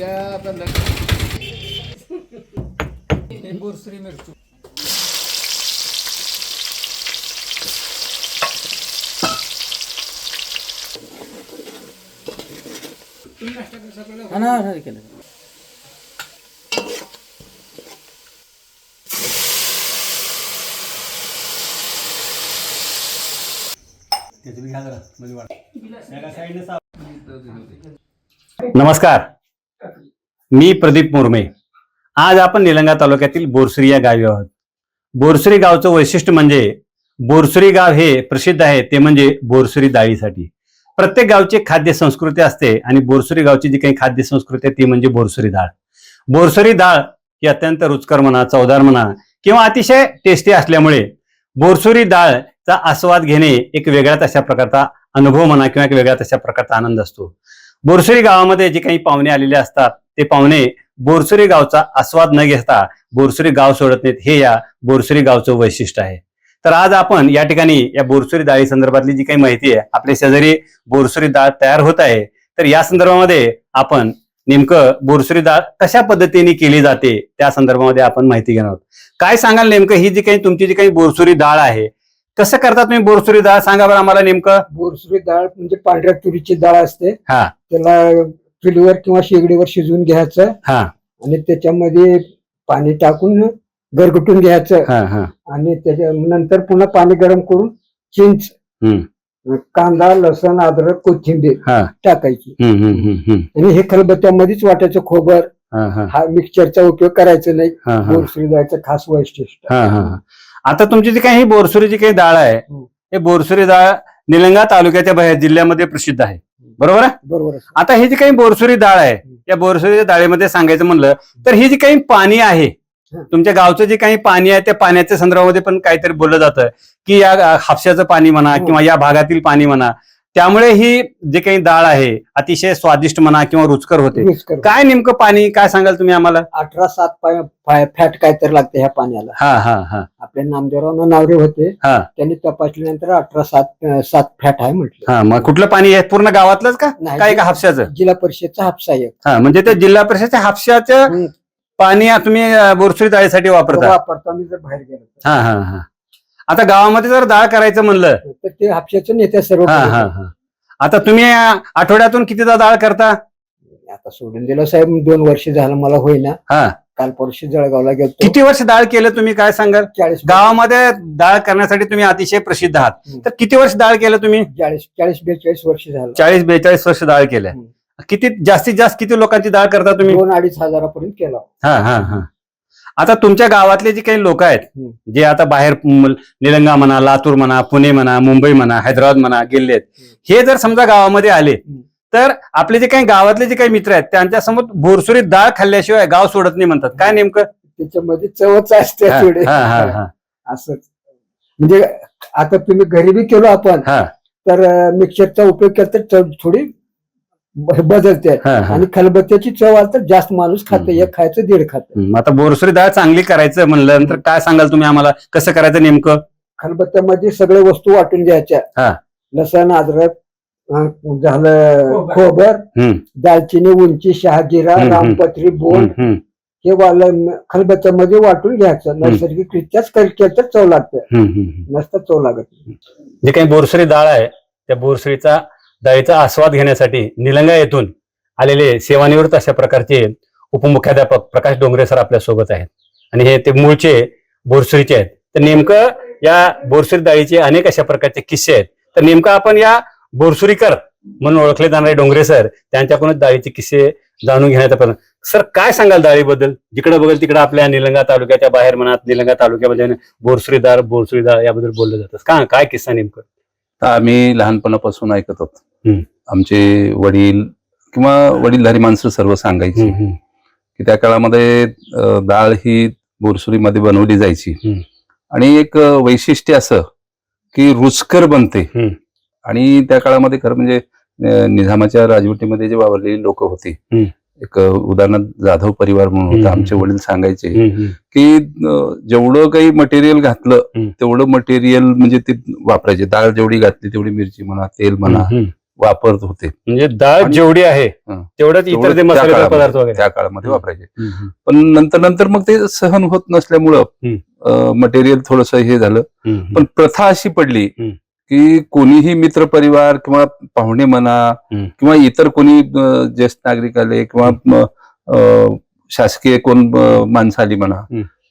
उद्या आता लग्न हे बोरसरी मिरची हा ना हा केलं. नमस्कार. मी प्रदीप मुर्मे. आज आपण निलंगा तालुक्यातील बोरसरी या गावी आहोत. बोरसरी गावचं वैशिष्ट्य म्हणजे बोरसरी गाव हे प्रसिद्ध आहे ते म्हणजे बोरसरी डाळीसाठी. प्रत्येक गावची खाद्य संस्कृती असते आणि बोरसरी गावची जी काही खाद्य संस्कृती आहे ती म्हणजे बोरसरी डाळ. बोरसरी डाळ ही अत्यंत रुचकर म्हणा चवदार म्हणा किंवा अतिशय टेस्टी असल्यामुळे बोरसुरी डाळचा आस्वाद घेणे एक वेगळ्याच अशा प्रकारचा अनुभव म्हणा किंवा एक वेगळ्याच अशा प्रकारचा आनंद असतो. बोरसुरी गावामध्ये जे काही पाहुणे आलेले असतात ते पाहुणे बोरसुरी गावचा आस्वाद न घेता बोरसुरी गाव सोडत नाहीत. हे या बोरसुरी गावचं वैशिष्ट्य आहे. तर आज आपण या ठिकाणी या बोरसुरी डाळी संदर्भातली जी काही माहिती आहे आपल्या शेजारी बोरसुरी डाळ तयार होत आहे. तर या संदर्भामध्ये आपण नेमकं बोरसुरी डाळ कशा पद्धतीने केली जाते त्या संदर्भामध्ये आपण माहिती घेणार आहोत. काय सांगाल नेमकं? ही जी काही तुमची जी काही बोरसुरी डाळ आहे कसं करता तुम्ही बोरसुरी डाळ? सांगा बरं आम्हाला नेमकं. बोरसुरी डाळ म्हणजे पांढऱ्या तुरीची डाळ असते. हा. त्याला चुलीवर किंवा शेगडीवर शिजवून घ्यायचं हा आणि त्याच्यामध्ये पाणी टाकून गरगटून घ्यायचं हा हा आणि त्याच्या नंतर पुन्हा पाणी गरम करून चिंच कांदा लसण अद्रक कोथिंबीर हा. टाकायची हम्म, हम्म, हम्म, हम्म. आणि हे खलबत्त्यामध्येच वाटायचं खोबर हा, हा, हा मिक्सरचा उपयोग करायचा नाही हा, हा. बोरसुरी डाळचं खास वैशिष्ट्य हा, हा, हा. आता तुमची जी काही ही बोरसुरी जी काही डाळ आहे हम्म. हे बोरसुरी डाळ निलंगा तालुक्याच्या बाहेर जिल्ह्यामध्ये प्रसिद्ध आहे बरोबर आहे बरोबर आहे. आता ही जी काही बोरसुरी डाळ आहे या बोरसुरीच्या डाळीमध्ये सांगायचं म्हणलं तर ही जी काही पाणी आहे. तुमच्या गावचं जे काही पाणी आहे त्या पाण्याच्या संदर्भामध्ये पण काहीतरी बोललं जातं की या अ, हापशाचं पाणी म्हणा हं. किंवा या भागातील पाणी म्हणा त्यामुळे ही जे काही डाळ आहे अतिशय स्वादिष्ट म्हणा किंवा रुचकर होते. करू. काय नेमकं पाणी काय सांगाल तुम्ही आम्हाला? अठरा सात पाय- फॅट काय तर लागते ह्या पाण्याला. हा हा हा. आपल्या नामदेवराव नावरे होते. हा. त्यांनी तपासल्यानंतर अठरा सात अं, सात फॅट आहे म्हटलं. हा मग कुठलं पाणी आहे? पूर्ण गावातलंच का? नाही, काय का हापशाचं? जिल्हा परिषदचा हापसा एक. हा म्हणजे ते जिल्हा परिषदच्या हापशाचं हम्म. पाणी तुम्ही अ, बोरसुरी डाळीसाठी वापरता. वापरतो आम्ही जर बाहेर गेलो तर. हा हा हा. आता गावामध्ये जर डाळ करायचं म्हणलं. तर ते हापशाचं नेत्या सर्व हा हा हा. आता तुम्ही आठवड्यातून कितीदा डाळ करता? आता सोडून दिलं साहेब दोन वर्ष झालं मला होईना. हा. काल परशी जळगावला गेलो किती वर्ष डाळ केलं तुम्ही? काय सांगाल? चाळीस गावामध्ये डाळ करण्यासाठी तुम्ही अतिशय प्रसिद्ध आहात. हम्म. तर किती वर्ष डाळ केलं तुम्ही? चाळीस चाळीस बेचाळीस वर्ष झालं. चाळीस बेचाळीस वर्ष डाळ हम्म. किती जास्तीत जास्त किती लोकांची डाळ करता तुम्ही? दोन अडीच हजारापर्यंत केला. हा हा हा. आता तुमच्या गावातले जे काही लोक आहेत. जे आता बाहेर निलंगा म्हणा लातूर म्हणा पुणे म्हणा मुंबई म्हणा हैदराबाद म्हणा गेले हे जर समजा गावामध्ये आले. तर आपले जे काही गावातले जे काही मित्र आहेत त्यांच्यासमोर भोरसुरी डाळ खाल्ल्याशिवाय गाव सोडत नाही म्हणतात. काय नेमकं? त्याच्यामध्ये चवच असते असंच. म्हणजे आता तुम्ही घरी बी केलो आपण हा, तर मिक्सरचा उपयोग केला तर थोडी बदलते. हा, हा. आणि खलबत्त्याची चव आली तर जास्त माणूस खातं. एक खायचं दीड खातं. आता बोरसुरी डाळ चांगली करायचं म्हणलं नंतर काय सांगाल तुम्ही आम्हाला? कसं करायचं नेमकं? खलबत्त्यामध्ये सगळे वस्तू वाटून हा. घ्यायच्या लसण अद्रक झालं खोबर. दालचिनी उंची शहाजिरा. रामपत्री बोंड. हम्म, हे वालं खलबत्त्यामध्ये वाटून घ्यायचं. नैसर्गिकरित्याच तर चव लागतं. नसतं चव लागत. जे काही बोरसरी डाळ आहे त्या बोरसरीचा डाळीचा आस्वाद घेण्यासाठी निलंगा येथून आलेले सेवानिवृत्त अशा प्रकारचे उपमुख्याध्यापक प्रकाश डोंगरे सर आपल्यासोबत आहेत. आणि हे ते मूळचे बोरसरीचे आहेत. तर नेमकं या बोरसरी दाळीचे अनेक अशा प्रकारचे किस्से आहेत. तर नेमकं आपण या बोरसुरीकर म्हणून ओळखले जाणारे डोंगरे सर त्यांच्याकडूनच दाळीचे किस्से जाणून घेण्याचा प्रयत्न सर काय सांगाल डाळीबद्दल जिकडे बघेल तिकडे आपल्या निलंगा तालुक्याच्या बाहेर म्हणात निलंगा तालुक्यामध्ये बोरसुरीदार बोरसुरीदार याबद्दल बोललं जातं. का काय किस्सा नेमकं? आम्ही लहानपणापासून ऐकत होतो. आमचे वडील किंवा वडीलधारी माणसं सर्व सांगायची. की त्या काळामध्ये डाळ ही बोरसुरीमध्ये बनवली जायची. आणि एक वैशिष्ट्य असं की रुचकर बनते. आणि त्या काळामध्ये खरं म्हणजे अं, निजामाच्या राजवटीमध्ये जे वावरलेली लोक होती. एक उदाहरणार्थ जाधव परिवार म्हणून. होता आमचे वडील सांगायचे. की जेवढं काही मटेरियल घातलं. तेवढं मटेरियल म्हणजे ते वापरायचे डाळ जेवढी घातली तेवढी मिरची म्हणा तेल म्हणा वापरत होते म्हणजे डाळ जेवढी आहे. तेवढंच इतर ते मसालेदार काळामध्ये- पदार्थ वगैरे त्या काळामध्ये वापरायचे पण नंतर नंतर मग ते सहन होत नसल्यामुळं. मटेरियल थोडस हे झालं पण प्रथा अशी पडली. की कोणीही मित्र परिवार किंवा पाहुणे म्हणा. किंवा इतर कोणी ज्येष्ठ नागरिक आले किंवा शासकीय कोण माणसं आली म्हणा.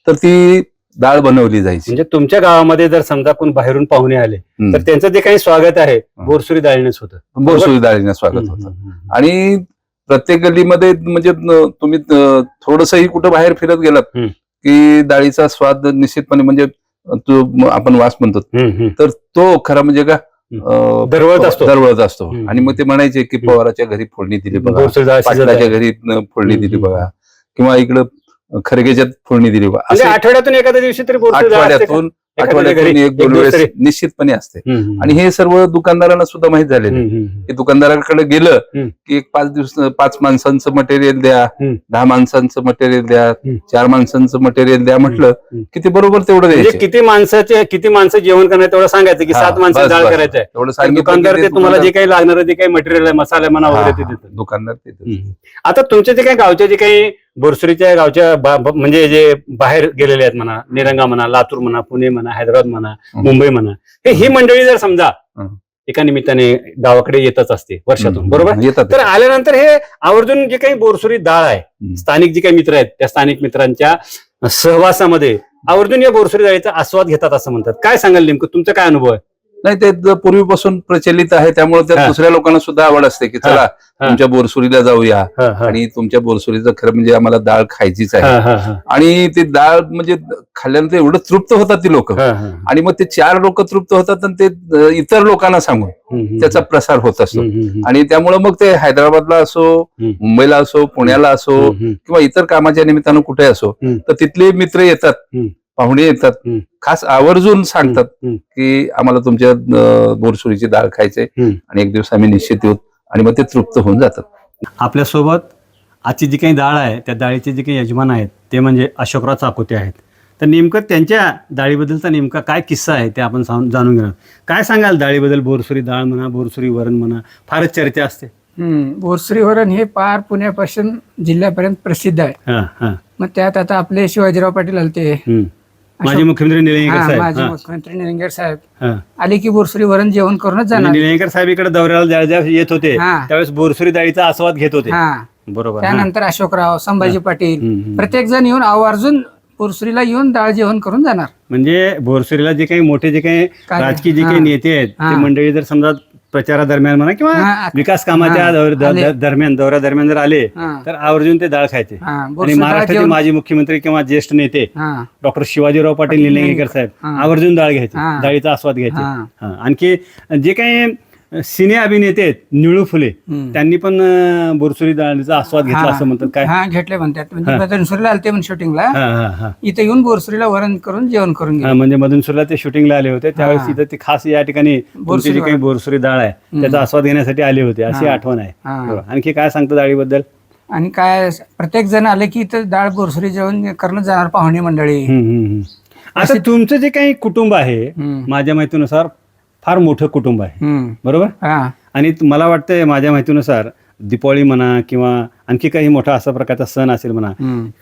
तर ती डाळ बनवली जायची म्हणजे तुमच्या गावामध्ये जर समजा कोण बाहेरून पाहुणे आले हम्म. तर त्यांचं जे काही स्वागत आहे बोरसुरी डाळीनेच होतं बोरसुरी डाळीने स्वागत होतं आणि प्रत्येक गल्लीमध्ये म्हणजे न- तुम्ही थोडसही कुठं बाहेर फिरत गेलात हम्म. की डाळीचा स्वाद निश्चितपणे म्हणजे तो म- आपण वास म्हणतो. तर तो खरा म्हणजे का अं, दरवळत असतो. दरवळत असतो हम्म. आणि मग ते म्हणायचे की पवाराच्या घरी फोडणी दिली बघा बोरसुरी डाळ शिजत पाटलाच्या आहे. घरी न- फोडणी दिली हम्म. बघा किंवा इकडं खरगेच्यात फोडणी दिली म्हणजे आठवड्यातून एखाद्या दिवशी तरी असते का? आठवड्यातून आठवड्यातून घरी एक दोन दिवस वेळेस तरी. निश्चितपणे असते हम्म. आणि हे सर्व दुकानदारांना सुद्धा माहीत झालेलं आहे. हम्म, हम्म. की दुकानदाराकडे गेलं. की एक पाच दिवस पाच माणसांचं मटेरियल द्या हम्म. दहा माणसांचं मटेरियल द्या हम्म. चार माणसांचं मटेरियल द्या म्हटलं हम्म. की ते बरोबर तेवढं म्हणजे द्यायचे किती माणसाचे किती माणसं जेवण करणार तेवढं सांगायचं की हा, सात माणसं बस, डाळ बस. करायचं आहे तेवढं तर सांगितलं दुकानदार की ते ते तुम्हाला जे काही लागणार जे काही मटेरियल आहे मसाले म्हणा वगैरे ते देतात दुकानदार ते देतात. हम्म. आता तुमच्या जे काही गावच्या जे काही बोरसुरीच्या गावच्या म्हणजे जे बाहेर गेलेले आहेत म्हणा निरंगा म्हणा लातूर म्हणा पुणे म्हणा हैदराबाद म्हणा. मुंबई म्हणा हे ही मंडळी जर समजा. एका निमित्ताने गावाकडे येतच असते वर्षातून. बरोबर तर आल्यानंतर हे आवर्जून जे काही बोरसुरी डाळ आहे. स्थानिक जे काही मित्र आहेत त्या स्थानिक मित्रांच्या सहवासामध्ये आवर्जून या बोरसुरी डाळीचा आस्वाद घेतात असं म्हणतात काय सांगाल नेमकं तुमचा काय अनुभव आहे नाही ते पूर्वीपासून प्रचलित आहे त्यामुळे त्या. दुसऱ्या लोकांना सुद्धा आवड असते की चला तुमच्या बोरसुरीला जाऊया. आणि तुमच्या बोरसुरीचं खरं म्हणजे आम्हाला डाळ खायचीच आहे. आणि ती डाळ म्हणजे खाल्ल्यानंतर एवढं तृप्त होतात ती लोक. आणि मग ते चार लोक तृप्त होतात आणि ते इतर लोकांना सांगून. त्याचा प्रसार होत असतो. आणि त्यामुळे मग ते हैदराबादला असो. मुंबईला असो पुण्याला असो. किंवा इतर कामाच्या निमित्तानं कुठे असो. तर तिथले मित्र येतात. पाहुणे येतात. खास आवर्जून सांगतात. की आम्हाला तुमच्या बोरसुरीची डाळ खायचे. आणि एक दिवस आम्ही निश्चित येऊ आणि मग ते तृप्त होऊन जातात. आपल्यासोबत आजची जी काही डाळ आहे त्या डाळीचे जे काही यजमान आहेत ते म्हणजे अशोकराव चाकोते आहेत. तर नेमकं त्यांच्या डाळीबद्दलचा नेमका काय किस्सा आहे ते आपण जाणून घेणार. काय सांगाल डाळीबद्दल? बोरसुरी डाळ म्हणा बोरसुरी वरण म्हणा फारच चर्चा असते. बोरसरी वरण हे पार पुण्यापासून जिल्ह्यापर्यंत प्रसिद्ध आहे. हां हां. मग त्यात आता आपले शिवाजीराव पाटील आलते. माजी मुख्यमंत्री निलंगेकर हा, साहेब माजी हां, मुख्यमंत्री निलंगेकर साहेब हां. आले की बोरसरी वरण जेवण करूनच जाणार निलंगेकर साहेब इकडे दौऱ्याला ज्या ज्या येत होते हा. त्यावेळेस बोरसुरी डाळीचा आस्वाद घेत होते हा बरोबर हां. त्यानंतर अशोकराव संभाजी पाटील हम्म. प्रत्येक जण येऊन आवर्जून बोरसरीला येऊन डाळ जेवण करून जाणार म्हणजे बोरसुरीला जे काही मोठे जे काही काय- राजकीय जे हा. काही नेते आहेत ते हा. मंडळी जर समजा प्रचारादरम्यान म्हणा किंवा हा, विकास कामाच्या हा, दौर- द- आले. द- दरम्यान दौऱ्या दरम्यान जर आले हा. तर आवर्जून ते डाळ खायचे हा, आणि महाराष्ट्राचे जेवण- माजी मुख्यमंत्री किंवा ज्येष्ठ नेते हा डॉक्टर शिवाजीराव पाटील निलंगेकर साहेब हा. आवर्जून डाळ घ्यायचे हा. डाळीचा आस्वाद घ्यायचे हा. हा. आणखी जे काही सिने अभिनेते आहेत निळू फुले. त्यांनी पण बोरसुरी डाळीचा आस्वाद घेतला. असं म्हणतात काय हा घेतले म्हणतात. म्हणजे बनसुरीला आलते म्हणून शूटिंगला हा हा हा इथे येऊन बोरसरीला वरण करून जेवण करून म्हणजे मधुनसुरला ते शूटिंगला आले होते त्यावेळेस. इथं ते खास या ठिकाणी बोरसुरी काही. बोरसुरी डाळ आहे त्याचा आस्वाद घेण्यासाठी आले होते अशी. आठवण आहे. आणखी काय सांगतो डाळीबद्दल आणि काय प्रत्येक जण आले की इथं डाळ बोरसरी जेवण करणं जाणार पाहुणे मंडळी. आता तुमचं जे काही कुटुंब आहे. माझ्या माहितीनुसार फार मोठं कुटुंब आहे. बरोबर? आणि मला वाटतंय माझ्या माहितीनुसार दिपावळी म्हणा किंवा आणखी काही मोठा असा प्रकारचा सण असेल म्हणा.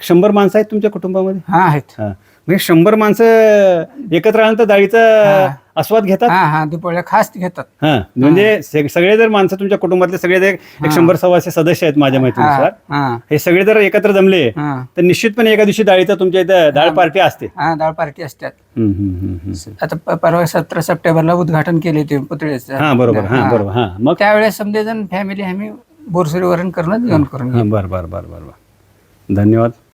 शंभर माणसं आहेत तुमच्या कुटुंबामध्ये? हा आहेत. म्हणजे शंभर माणसं एकत्र आल्यानंतर डाळीचा. आस्वाद घेतात? हा हा दिपोळ्या खास घेतात. हा. म्हणजे सग- सगळे जर माणसं तुमच्या कुटुंबातले सगळे जर एक. शंभर सव्वाशे सदस्य आहेत माझ्या माहितीनुसार हा. हे सगळे जर एकत्र जमले हा. तर निश्चितपणे एका दिवशी डाळीचा तुमच्या इथं डाळ पार्टी असते. हा डाळ पार्टी असतात. हम्म, हम्म, हम्म, हम्म. आता प- परवा सतरा सप्टेंबरला उद्घाटन केले ते पुतळेचं. हा बरोबर. हा. बरोबर. हा मग? त्यावेळेस समजे जण फॅमिली आम्ही बोरसरी वरण करणं जेवण करून हा बर बर बर बर बर. धन्यवाद.